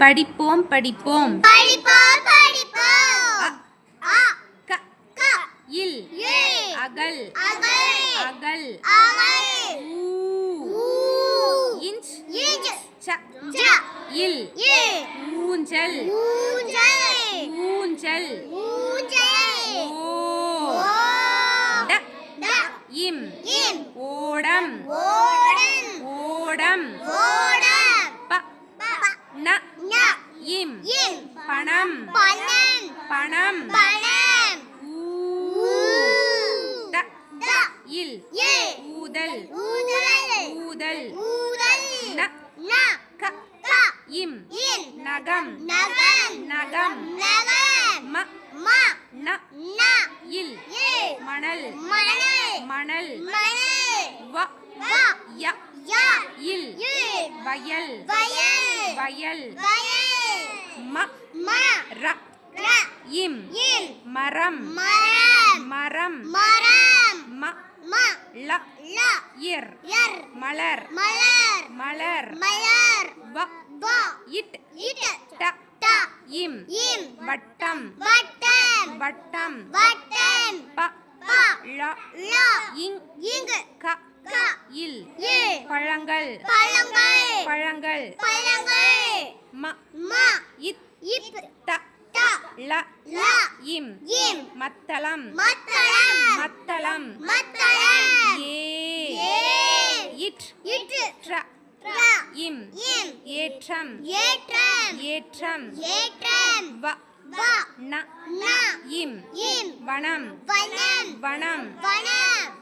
படிப்போம் படிப்போம். இல். அகல். அகல். இன்ச் இல். ஊஞ்சல். ஊஞ்சல். இம். இம். ஓடம். ஓடம். ஓடம். ஓடம். ப. ந. இம். இம். பணம். பணம். பணம். பணம். ஊ. த. த. இல். ஊதல். ஊதல். ஊதல். ஊதல். ந. ந. க. க. இம். இம் நகம். நகம். நகம். நகம். ம. ம. ந. ந. இல். ஏ மணல். மணல். மணல். மணல். வ. வ. ய. ய. இல். இ வயல் வயல். வயல். வயல். ம ம ர ர இம் இம் மரம் மரம் மரம் மரம் ம ம ல ல இர் யர் மலர் மலர் மலர் மலர் வ வ இட் இட் ட ட இம் இம் வட்டம் வட்டம் வட்டம் வட்டம் ப ப ல ல இங் இங்கு க க இல் இ பழங்கள் பழங்கள் பழங்கள் பழங்கள் ம ம இத் இப் ட ட ல ல இம் இம் மத்தளம் மத்தளம் மத்தளம் மத்தளம் ஏ ஏ இட் இட் ட்ர ர இம் இம் ஏற்றம் ஏற்றம் ஏற்றம் ஏற்றம் வ வ ந ந இம் இம் வனம் வனம் வனம் வனம்